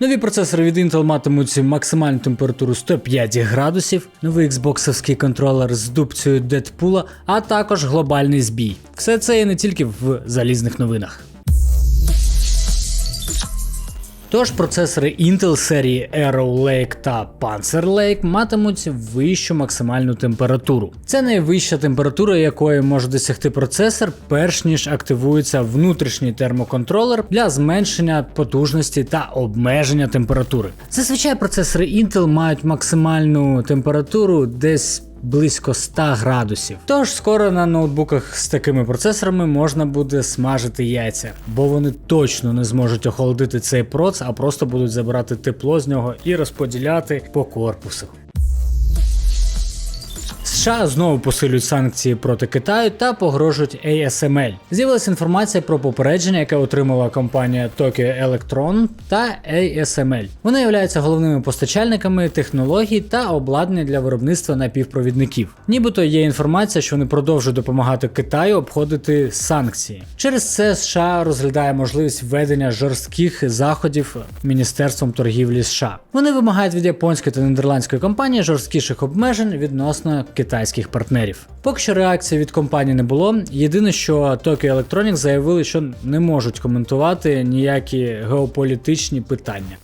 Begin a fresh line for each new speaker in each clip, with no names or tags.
Нові процесори від Intel матимуть максимальну температуру 105 градусів, новий Xbox контролер з дубцею Дедпула, а також глобальний збій. Все це є не тільки в залізних новинах. Тож процесори Intel серії Arrow Lake та Panzer Lake матимуть вищу максимальну температуру. Це найвища температура, якої може досягти процесор, перш ніж активується внутрішній термоконтролер для зменшення потужності та обмеження температури. Зазвичай процесори Intel мають максимальну температуру десь близько 100 градусів. Тож скоро на ноутбуках з такими процесорами можна буде смажити яйця, бо вони точно не зможуть охолодити цей проц, а просто будуть забирати тепло з нього і розподіляти по корпусу. США знову посилюють санкції проти Китаю та погрожують ASML. З'явилася інформація про попередження, яке отримала компанія Tokyo Electron та ASML. Вони являються головними постачальниками технологій та обладнання для виробництва напівпровідників. Нібито є інформація, що вони продовжують допомагати Китаю обходити санкції. Через це США розглядає можливість введення жорстких заходів Міністерством торгівлі США. Вони вимагають від японської та нідерландської компанії жорсткіших обмежень відносно китайських партнерів. Поки що реакції від компанії не було. Єдине, що Tokyo Electronics заявили, що не можуть коментувати ніякі геополітичні питання.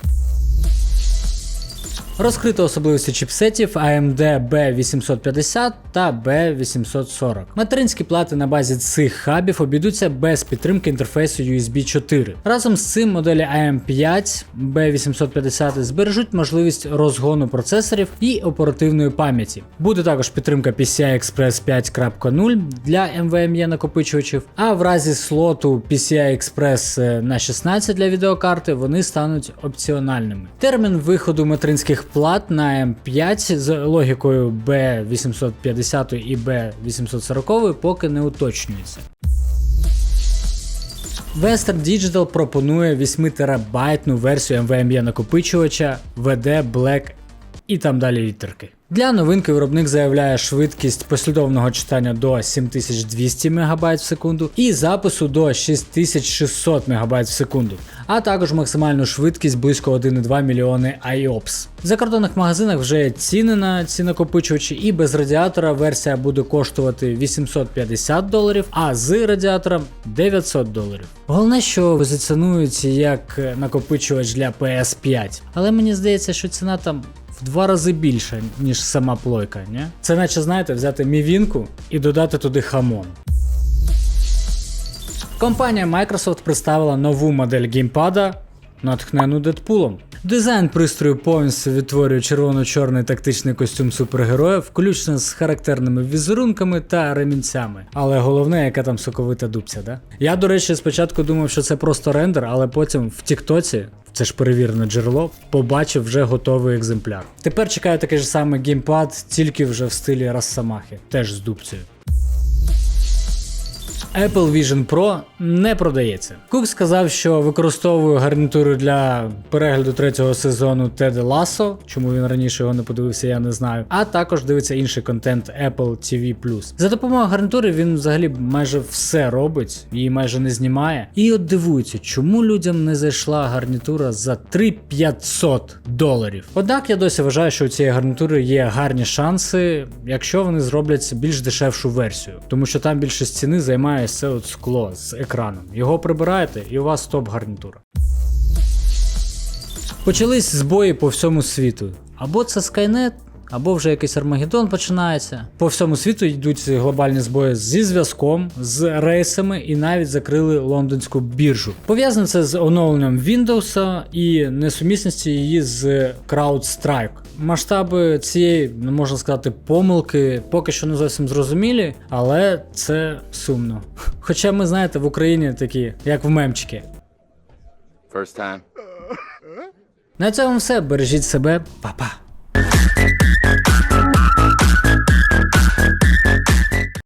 Розкрито особливості чіпсетів AMD B850 та B840. Материнські плати на базі цих хабів обійдуться без підтримки інтерфейсу USB 4. Разом з цим моделі AM5 B850 збережуть можливість розгону процесорів і оперативної пам'яті. Буде також підтримка PCI Express 5.0 для NVMe накопичувачів, а в разі слоту PCI Express е, на 16 для відеокарти вони стануть опціональними. Термін виходу материнських плат на М5 з логікою B850 і B840 поки не уточнюється. Western Digital пропонує 8 терабайтну версію NVMe накопичувача VD Black і там далі літерки. Для новинки виробник заявляє швидкість послідовного читання до 7200 МБ в секунду і запису до 6600 МБ в секунду, а також максимальну швидкість близько 1,2 мільйони IOPS. В закордонних магазинах вже є ціни на ці накопичувачі, і без радіатора версія буде коштувати 850 доларів, а з радіатором 900 доларів. Головне, що позиціонується як накопичувач для PS5, але мені здається, що ціна там в два рази більше, ніж сама плойка. Ні? Це наче, знаєте, взяти мівінку і додати туди хамон. Компанія Microsoft представила нову модель геймпада, натхнену Дедпулом. Дизайн пристрою повністю відтворює червоно-чорний тактичний костюм супергероя, включно з характерними візерунками та ремінцями. Але головне, яка там соковита дубця, да? Я, до речі, спочатку думав, що це просто рендер, але потім в Тіктоці, це ж перевірене джерело, побачив вже готовий екземпляр. Тепер чекаю такий же самий геймпад, тільки вже в стилі Росомахи, теж з дубцею. Apple Vision Pro не продається. Кук сказав, що використовує гарнітуру для перегляду третього сезону Теда Лассо, чому він раніше його не подивився, я не знаю. А також дивиться інший контент Apple TV+. За допомогою гарнітури він взагалі майже все робить, її майже не знімає. І от дивується, чому людям не зайшла гарнітура за 3500 доларів. Однак я досі вважаю, що у цієї гарнітури є гарні шанси, якщо вони зроблять більш дешевшу версію, тому що там більше стіни займає все от скло з екраном. Його прибираєте, і у вас топ гарнітура. Почались збої по всьому світу. Або це Skynet, або вже якийсь Армагеддон починається. По всьому світу йдуть глобальні збої зі зв'язком, з рейсами і навіть закрили лондонську біржу. Пов'язане це з оновленням Windows і несумісністю її з CrowdStrike. Масштаби цієї, ну, можна сказати, помилки поки що не зовсім зрозумілі, але це сумно. Хоча ми знаєте, в Україні такі, як в мемчики.
First time.
На цьому все. Бережіть себе, Па-па.